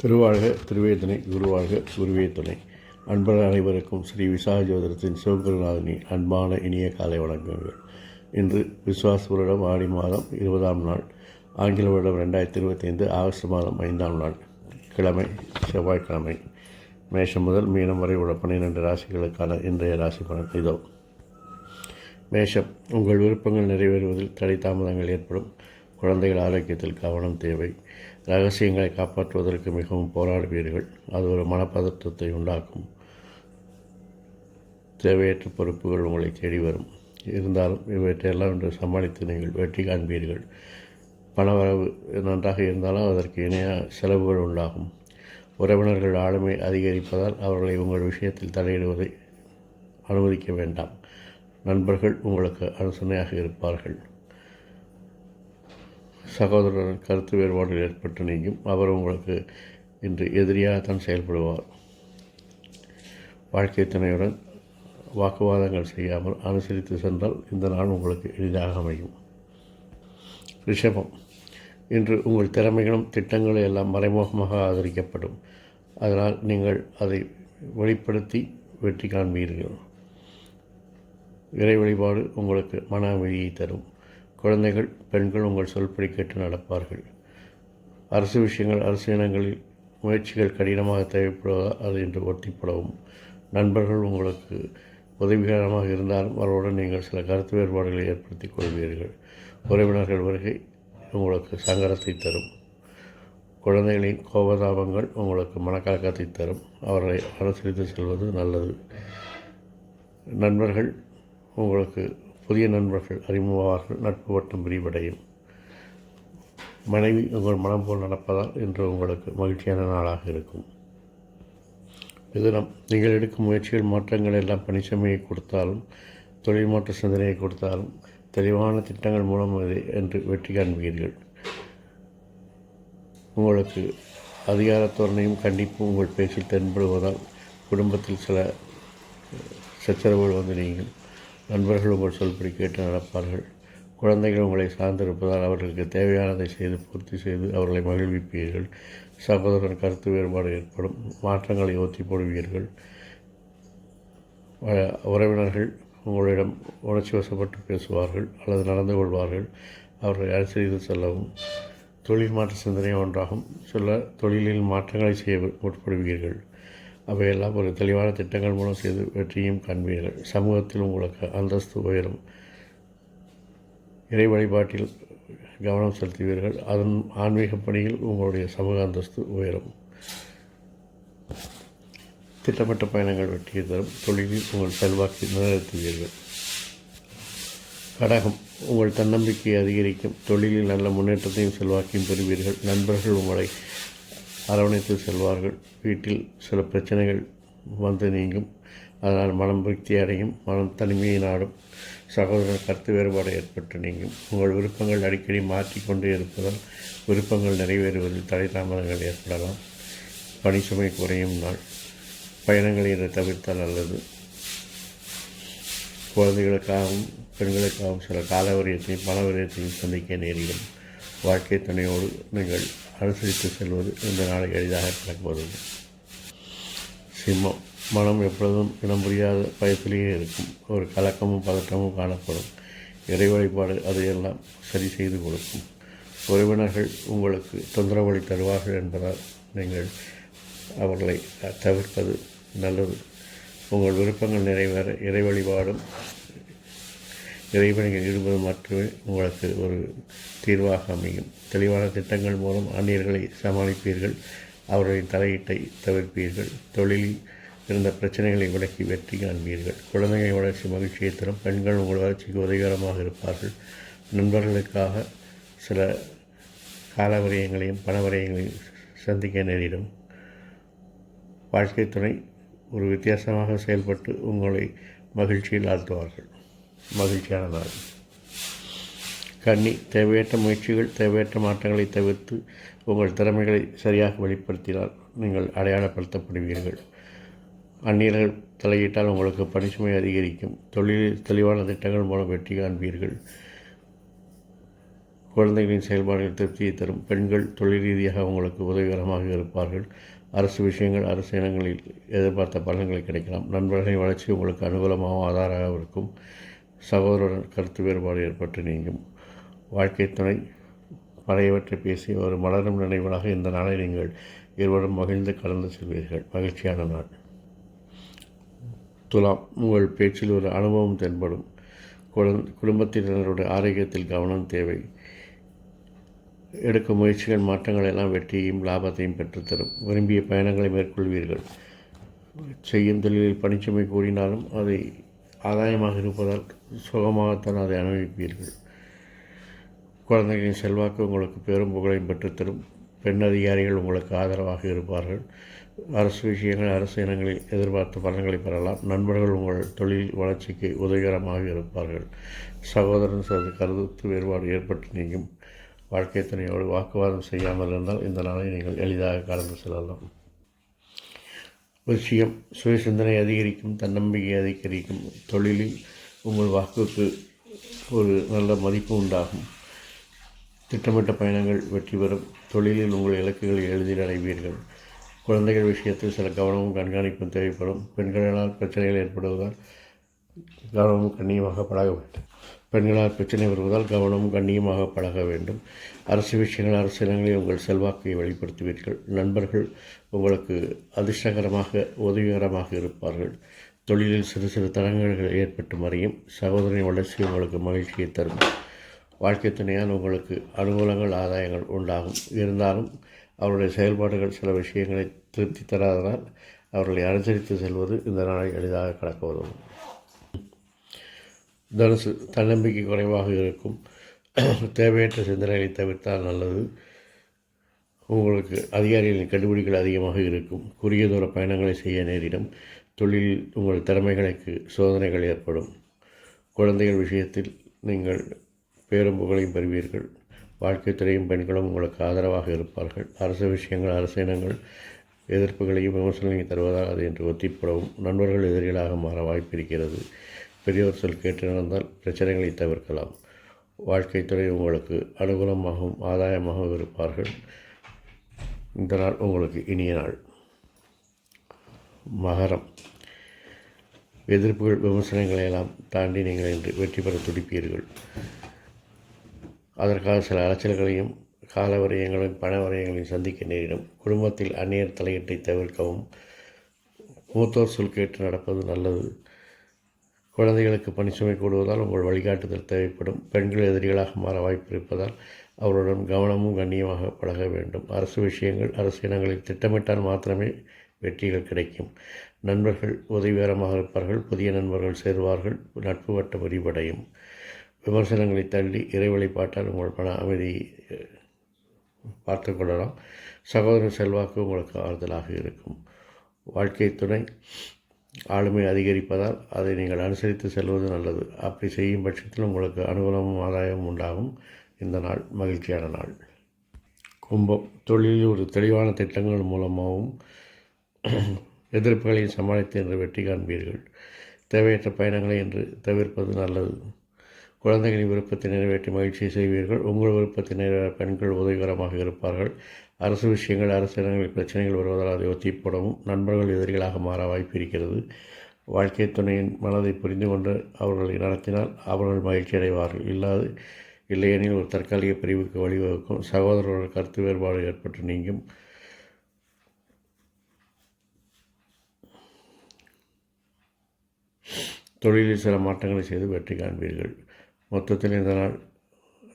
திருவாழ்க திருவேதனை குருவாழ்க குருவே துணை அன்பர்கள் அனைவருக்கும் ஸ்ரீ விசாக ஜோதிடத்தின் அன்பான இனிய காலை வணக்கங்கள். இன்று விஸ்வாச வருடம் ஆடி மாதம் இருபதாம் நாள் ஆங்கில வருடம் ரெண்டாயிரத்தி இருபத்தைந்து ஆகஸ்ட் மாதம் ஐந்தாம் நாள் கிழமை செவ்வாய்க்கிழமை. மேஷம் முதல் மீனம் வரை உள்ள பன்னிரெண்டு ராசிகளுக்கான இன்றைய ராசி பலன் இதோ. மேஷம் உங்கள் விருப்பங்கள் நிறைவேறுவதில் தடை தாமதங்கள் ஏற்படும். குழந்தைகள் ஆரோக்கியத்தில் கவனம் தேவை. ரகசியங்களை காப்பாற்றுவதற்கு மிகவும் போராடுவீர்கள். அது ஒரு மனப்பதற்றத்தை உண்டாக்கும். தேவையற்ற பொறுப்புகள் உங்களை தேடி வரும். இருந்தாலும் இவற்றையெல்லாம் இன்று சமாளித்து நீங்கள் வெற்றி காண்பீர்கள். பணவரவு நன்றாக இருந்தாலும் அதற்கு இணையாக செலவுகள் உண்டாகும். உறவினர்கள் ஆளுமை அதிகரிப்பதால் அவர்களை உங்கள் விஷயத்தில் தலையிடுவதை அனுமதிக்க வேண்டாம். நண்பர்கள் உங்களுக்கு அனுசனையாக இருப்பார்கள். சகோதரர் கருத்து வேறுபாடுகள் ஏற்பட்டு நீங்கும். அவர் உங்களுக்கு இன்று எதிரியாகத்தான் செயல்படுவார். வாழ்க்கை துணையுடன் வாக்குவாதங்கள் செய்யாமல் அனுசரித்து சென்றால் இந்த நாள் உங்களுக்கு எளிதாக அமையும். ரிஷபம். இன்று உங்கள் திறமைகளும் திட்டங்களும் எல்லாம் மறைமுகமாக ஆதரிக்கப்படும். அதனால் நீங்கள் அதை வெளிப்படுத்தி வெற்றி காண்பீர்கள். இறை வழிபாடு உங்களுக்கு மன அமைதியை தரும். குழந்தைகள் பெண்கள் உங்கள் சொல்படி கேட்டு நடப்பார்கள். அரசு விஷயங்கள் அரசு இனங்களில் முயற்சிகள் கடினமாக தேவைப்படுவதால் அது இன்று ஒத்திப்படவும் நண்பர்கள் உங்களுக்கு உதவிகரமாக இருந்தாலும் அவருடன் நீங்கள் சில கருத்து வேறுபாடுகளை ஏற்படுத்திக் கொள்வீர்கள். உறவினர்கள் வருகை உங்களுக்கு சங்கடத்தை தரும். குழந்தைகளின் கோபதாபங்கள் உங்களுக்கு மனக்கலக்கத்தை தரும். அவர்களை அனுசரித்து செல்வது நல்லது. நண்பர்கள் உங்களுக்கு புதிய நண்பர்கள் அறிமுகமாவார்கள் நட்பு வட்டம் விரிவடையும். மனைவி உங்கள் மனம் போல் நடப்பதால் இன்று உங்களுக்கு மகிழ்ச்சியான நாளாக இருக்கும். மிதுனம் நீங்கள் எடுக்கும் முயற்சிகள் மாற்றங்கள் எல்லாம் பணிச்சுமையை கொடுத்தாலும் தொழில் மாற்ற சிந்தனையை கொடுத்தாலும் தெளிவான திட்டங்கள் மூலம் அது என்று வெற்றி காண்பீர்கள். உங்களுக்கு அதிகாரத்தோரணையும் கண்டிப்பும் உங்கள் பேச்சில் தென்படுவதால் குடும்பத்தில் சில சச்சரவுகள் வந்து நீங்கள் நண்பர்கள் உங்கள் சொல்படி கேட்டு நடப்பார்கள். குழந்தைகள் உங்களை சார்ந்திருப்பதால் அவர்களுக்கு தேவையானதை செய்து பூர்த்தி செய்து அவர்களை மகிழ்விப்பீர்கள். சகோதரன் கருத்து வேறுபாடு ஏற்படும். மாற்றங்களை ஒத்தி போடுவீர்கள். வ- உறவினர்கள் உங்களிடம் உணர்ச்சி வசப்பட்டு பேசுவார்கள் அல்லது நடந்து கொள்வார்கள். அவர்களை அனுசரித்து செல்லவும் தொழில் மாற்ற சிந்தனை ஒன்றாகும். சில தொழிலில் மாற்றங்களை செய்ய முற்படுவீர்கள். அவையெல்லாம் ஒரு தெளிவான திட்டங்கள் மூலம் செய்து வெற்றியும் காண்பீர்கள். சமூகத்தில் உங்களுக்கு அந்தஸ்து உயரும். இறை வழிபாட்டில் கவனம் செலுத்துவீர்கள். அதன் ஆன்மீக பணியில் உங்களுடைய சமூக அந்தஸ்து உயரும். திட்டமிட்ட பயணங்கள் வெற்றியை தரும் தொழிலில் உங்கள் செல்வாக்கை நிலைநிறுத்துவீர்கள். கடகம் உங்கள் தன்னம்பிக்கையை அதிகரிக்கும். தொழிலில் நல்ல முன்னேற்றத்தையும் செல்வாக்கையும் பெறுவீர்கள். நண்பர்கள் உங்களை அரவணைத்து செல்வார்கள். வீட்டில் சில பிரச்சனைகள் வந்து நீங்கும். அதனால் மனம் திருப்தி அடையும் மனம் தனிமையை நாடும் சகோதரர் கருத்து வேறுபாடு ஏற்பட்டு நீங்கும். உங்கள் விருப்பங்கள் அடிக்கடி மாற்றிக்கொண்டே இருப்பதால் விருப்பங்கள் நிறைவேறுவதில் தடை தாமதங்கள் ஏற்படலாம். பணிச்சுமை குறையும் நாள். பயணங்களை என்று தவிர்த்தால் நல்லது. குழந்தைகளுக்காகவும் பெண்களுக்காகவும் சில கால விரயத்தையும் பண விரயத்தையும் சந்திக்க நேரிடும். வாழ்க்கை துணையோடு நீங்கள் அனுசரித்து செல்வது இந்த நாளை எளிதாக கிடக்குவதில்லை சிம்மம் மனம் எப்பொழுதும் இடம் புரியாத பயத்திலேயே இருக்கும். ஒரு கலக்கமும் பதட்டமும் காணப்படும். இறை வழிபாடு அதையெல்லாம் சரி செய்து கொடுக்கும். உறவினர்கள் உங்களுக்கு தொந்தரவளி தருவார்கள் என்பதால் நீங்கள் அவர்களை தவிர்ப்பது நல்லது. உங்கள் விருப்பங்கள் நிறைவேற இறை வழிபாடும் இறைவனில் ஈடுபது மட்டுமே உங்களுக்கு ஒரு தீர்வாக அமையும். தெளிவான திட்டங்கள் மூலம் அந்நியர்களை சமாளிப்பீர்கள். அவர்களின் தலையீட்டை தவிர்ப்பீர்கள். தொழிலில் இருந்த பிரச்சனைகளை விலக்கி வெற்றி காண்பீர்கள். குழந்தைகளின் வளர்ச்சி மகிழ்ச்சியை தரும். பெண்கள் உங்கள் வளர்ச்சிக்கு உதவிகரமாக இருப்பார்கள். நண்பர்களுக்காக சில கால விரயங்களையும் பண விரயங்களையும் சந்திக்க நேரிடும். வாழ்க்கை துணை ஒரு வித்தியாசமாக செயல்பட்டு உங்களை மகிழ்ச்சியில் ஆழ்த்துவார்கள் மகிழ்ச்சியானதாகும் கண்ணி கன்னி தேவையற்ற முயற்சிகள் தேவையற்ற மாற்றங்களை தவிர்த்து உங்கள் திறமைகளை சரியாக வெளிப்படுத்தினால் நீங்கள் அடையாளப்படுத்தப்படுவீர்கள். அந்நியர்கள் தலையிட்டால் உங்களுக்கு பணிச்சுமை அதிகரிக்கும். தொழிலில் தெளிவான திட்டங்கள் மூலம் வெற்றி காண்பீர்கள். குழந்தைகளின் செயல்பாடுகள் திருப்தியை தரும். பெண்கள் தொழில் ரீதியாக உங்களுக்கு உதவிகரமாக இருப்பார்கள். அரசு விஷயங்கள் அரசு இனங்களில் எதிர்பார்த்த பலன்களை கிடைக்கலாம். நண்பர்களின் வளர்ச்சி உங்களுக்கு அனுகூலமாகவும் ஆதாராக இருக்கும். சகோதரருடன் கருத்து வேறுபாடு ஏற்பட்டு நீங்கும். வாழ்க்கை துணை பழையவற்றை பேசி ஒரு மலரும் நினைவாக இந்த நாளை நீங்கள் இருவரும் மகிழ்ந்து கலந்து செல்வீர்கள். மகிழ்ச்சியான நாள். துலாம் உங்கள் பேச்சில் ஒரு அனுபவம் தென்படும். குழந் குடும்பத்தினருடைய ஆரோக்கியத்தில் கவனம் தேவை. எடுக்கும் முயற்சிகள் மாற்றங்கள் எல்லாம் வெற்றியையும் லாபத்தையும் பெற்றுத்தரும். விரும்பிய பயணங்களை மேற்கொள்வீர்கள். செய்யும் தொழிலில் பணிச்சுமை கூறினாலும் அதை ஆதாயமாக இருப்பதால் சுகமாகத்தான் அதை அனுபவிப்பீர்கள். குழந்தைகளின் செல்வாக்கு உங்களுக்கு பெரும் புகழையும் பெற்றுத்தரும். பெண் அதிகாரிகள் உங்களுக்கு ஆதரவாக இருப்பார்கள். அரசு விஷயங்கள் அரசு இனங்களில் எதிர்பார்த்த பலன்களை பெறலாம். நண்பர்கள் உங்கள் தொழில் வளர்ச்சிக்கு உதவிகரமாக இருப்பார்கள். சகோதரன் சிறிது கருத்து வேறுபாடு ஏற்பட்டு நீங்கும். வாழ்க்கை துணையோடு வாக்குவாதம் செய்யாமல் இருந்தால் இந்த நாளை நீங்கள் எளிதாக கடந்து செல்லலாம். விஷயம் சுய சிந்தனை அதிகரிக்கும் தன்னம்பிக்கை அதிகரிக்கும் தொழிலில் உங்கள் வாக்குக்கு ஒரு நல்ல மதிப்பு உண்டாகும். திட்டமிட்ட பயணங்கள் வெற்றி பெறும். தொழிலில் உங்கள் இலக்குகளை எளிதில் அடைவீர்கள். குழந்தைகள் விஷயத்தில் சில கவனமும் கண்காணிப்பும் தேவைப்படும். பெண்களால் பிரச்சனைகள் ஏற்படுவதால் கவனமும் கண்ணியமாக பழக வேண்டும். பெண்களால் பிரச்சனை வருவதால் கவனமும் கண்ணியமாக பழக வேண்டும். அரசு விஷயங்கள் அரசியலங்களில் உங்கள் செல்வாக்கை வெளிப்படுத்துவீர்கள். நண்பர்கள் உங்களுக்கு அதிர்ஷ்டகரமாக உதவிகரமாக இருப்பார்கள். தொழிலில் சிறு சிறு தடங்கல்கள் ஏற்பட்டு மறையும். சகோதரின் வளர்ச்சி உங்களுக்கு மகிழ்ச்சியை தரும். வாழ்க்கை துணையால் உங்களுக்கு அனுகூலங்கள் ஆதாயங்கள் உண்டாகும். இருந்தாலும் அவருடைய செயல்பாடுகள் சில விஷயங்களை திருப்தி தராததால் அவர்களை அனுசரித்து செல்வது இந்த நாளை எளிதாக கடக்க உதவும். தனுசு தன்னம்பிக்கை குறைவாக இருக்கும். தேவையற்ற சிந்தனைகளை தவிர்த்தால் நல்லது. உங்களுக்கு அதிகாரிகளின் கண்டுபிடிகள் அதிகமாக இருக்கும். குறுகிய தூர பயணங்களை செய்ய நேரிடும். தொழிலில் உங்கள் திறமைகளுக்கு சோதனைகள் ஏற்படும். குழந்தைகள் விஷயத்தில் நீங்கள் பேரும் புகழையும் பெறுவீர்கள். வாழ்க்கை துறையும் பெண்களும் உங்களுக்கு ஆதரவாக இருப்பார்கள். அரசு விஷயங்கள் அரசு இனங்கள் எதிர்ப்புகளையும் விமர்சனங்களையும் தருவதால் அது என்று ஒத்திப்படவும். நண்பர்கள் எதிரிகளாக மாற வாய்ப்பிருக்கிறது பெரியோர் சொல் கேட்டு நடந்தால் பிரச்சனைகளை தவிர்க்கலாம். வாழ்க்கை துறை உங்களுக்கு அனுகூலமாகவும் ஆதாயமாகவும் இருப்பார்கள். இந்த நாள் உங்களுக்கு இனிய நாள். மகரம். எதிர்ப்புகள் விமர்சனங்களை எல்லாம் தாண்டி நீங்கள் இன்று வெற்றி பெற துடிப்பீர்கள். அதற்காக சில அலைச்சல்களையும் கால வரையங்களையும் பண வரையங்களையும் சந்திக்க நேரிடும். குடும்பத்தில் அந்நியர் தலையீட்டை தவிர்க்கவும் மூத்தோர் சொல் கேட்டு நடப்பது நல்லது. குழந்தைகளுக்கு பணிச்சுமை கூடுவதால் உங்கள் வழிகாட்டுதல் தேவைப்படும். பெண்கள் எதிரிகளாக மாற வாய்ப்பு இருப்பதால் அவருடன் கவனமும் கண்ணியமாக பழக வேண்டும். அரசு விஷயங்கள் அரசு இனங்களில் திட்டமிட்டால் மாத்திரமே வெற்றிகள் கிடைக்கும். நண்பர்கள் உதவிகரமாக இருப்பார்கள். புதிய நண்பர்கள் சேருவார்கள். நட்பு வட்ட விரிவடையும். விமர்சனங்களை தள்ளி இறை வழிபாட்டால் உங்கள் பண அமைதி பார்த்து கொள்ளலாம். சகோதர செல்வாக்கு உங்களுக்கு ஆறுதலாக இருக்கும். வாழ்க்கை துணை. ஆளுமை அதிகரிப்பதால் அதை நீங்கள் அனுசரித்து செல்வது நல்லது. அப்படி செய்யும் பட்சத்தில் உங்களுக்கு அனுகூலமும் ஆதாயமும் உண்டாகும். இந்த நாள் மகிழ்ச்சியான நாள். கும்பம். தொழிலில் ஒரு தெளிவான திட்டங்கள் மூலமாகவும் எதிர்ப்புகளை சமாளித்து என்று வெற்றி காண்பீர்கள். தேவையற்ற பயணங்களை என்று தவிர்ப்பது நல்லது. குழந்தைகளின் விருப்பத்தை நிறைவேற்றி மகிழ்ச்சி செய்வீர்கள். உங்கள் விருப்பத்தை நிறைவேற பெண்கள் உதவிகரமாக இருப்பார்கள். அரசு விஷயங்கள் அரசு இடங்களில் பிரச்சனைகள் வருவதால் அதை ஒத்திப்படவும் நண்பர்கள் எதிரிகளாக மாற வாய்ப்பு இருக்கிறது. வாழ்க்கை துணையின் மனதை புரிந்து கொண்டு அவர்களை நடத்தினால் அவர்கள் மகிழ்ச்சி அடைவார்கள். இல்லாது இல்லையெனில் ஒரு தற்காலிக பிரிவுக்கு வழிவகுக்கும் சகோதரர்கள் கருத்து வேறுபாடு ஏற்பட்டு நீங்கும். தொழிலில் சில மாற்றங்களை செய்து வெற்றி காண்பீர்கள். மொத்தத்தில் இந்த நாள்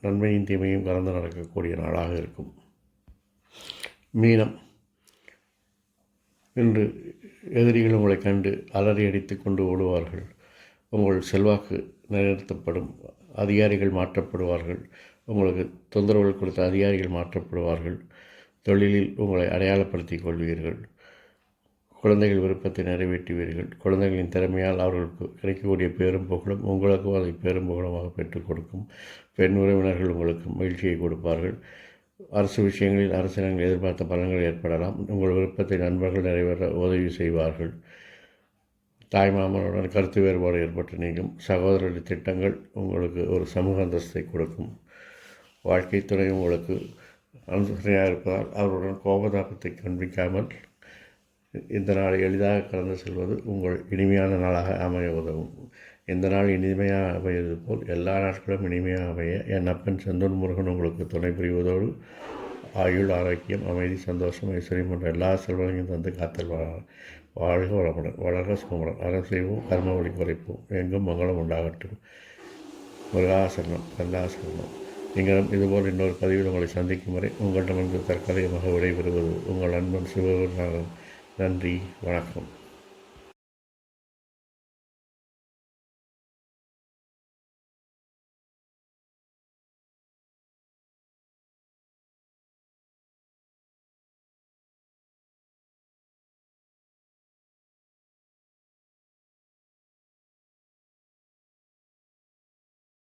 நன்மையும் தீமையும் கலந்து நடக்கக்கூடிய நாளாக இருக்கும். மீனம். என்று எதிரிகள் உங்களை கண்டு அலறி அடித்து கொண்டு ஓடுவார்கள். உங்கள் செல்வாக்கு நிலைநிறுத்தப்படும். அதிகாரிகள் மாற்றப்படுவார்கள். உங்களுக்கு தொந்தரவுகள் கொடுத்த அதிகாரிகள் மாற்றப்படுவார்கள். தொழிலில் உங்களை அடையாளப்படுத்திக் கொள்வீர்கள். குழந்தைகள் விருப்பத்தை நிறைவேற்றுவீர்கள். குழந்தைகளின் திறமையால் அவர்களுக்கு கிடைக்கக்கூடிய பேரும் புகழும் உங்களுக்கும் அதை பேரும் புகழுமாக பெற்றுக் கொடுக்கும். பெண் உறவினர்கள் உங்களுக்கு மகிழ்ச்சியை கொடுப்பார்கள். அரசு விஷயங்களில் அரசினங்கள் எதிர்பார்த்த பலன்கள் ஏற்படலாம். உங்கள் விருப்பத்தை நண்பர்கள் நிறைவேற உதவி செய்வார்கள். தாய்மாமனுடன் கருத்து வேறுபாடு ஏற்பட்டு நீங்கும். சகோதரருடைய திட்டங்கள் உங்களுக்கு ஒரு சமூக அந்தஸ்தை கொடுக்கும். வாழ்க்கை துணை உங்களுக்கு அனுசரணையாக இருப்பதால் அவருடன் கோபதாபத்தை காண்பிக்காமல் இந்த நாளை எளிதாக கடந்து செல்வது உங்கள் இனிமையான நாளாக அமைய உதவும். இந்த நாள் இனிமையாக அமைவது போல் எல்லா நாட்களும் இனிமையாக அமைய என் அப்பன் செந்தூர் முருகன் உங்களுக்கு துணை புரிவதோடு ஆயுள் ஆரோக்கியம் அமைதி சந்தோஷம் ஐஸ்வர்யம் போன்ற எல்லா செல்வங்களையும் தந்து காத்தல் வாழ வாழ்க வளமுடன். வளர்க சுமமுடன் அறம் செய்வோம் கர்ம வழி குறைப்போம். எங்கும் மங்களம் உண்டாகட்டும். முருகாசனம் கல்லாசரணம் நீங்களும் இதுபோல் இன்னொரு பதிவில் உங்களை சந்திக்கும் வரை உங்களிடமிருந்து தற்காலிகமாக விடைபெறுவது உங்கள் அன்பன் சிவகுருநாதன். நன்றி வணக்கம்.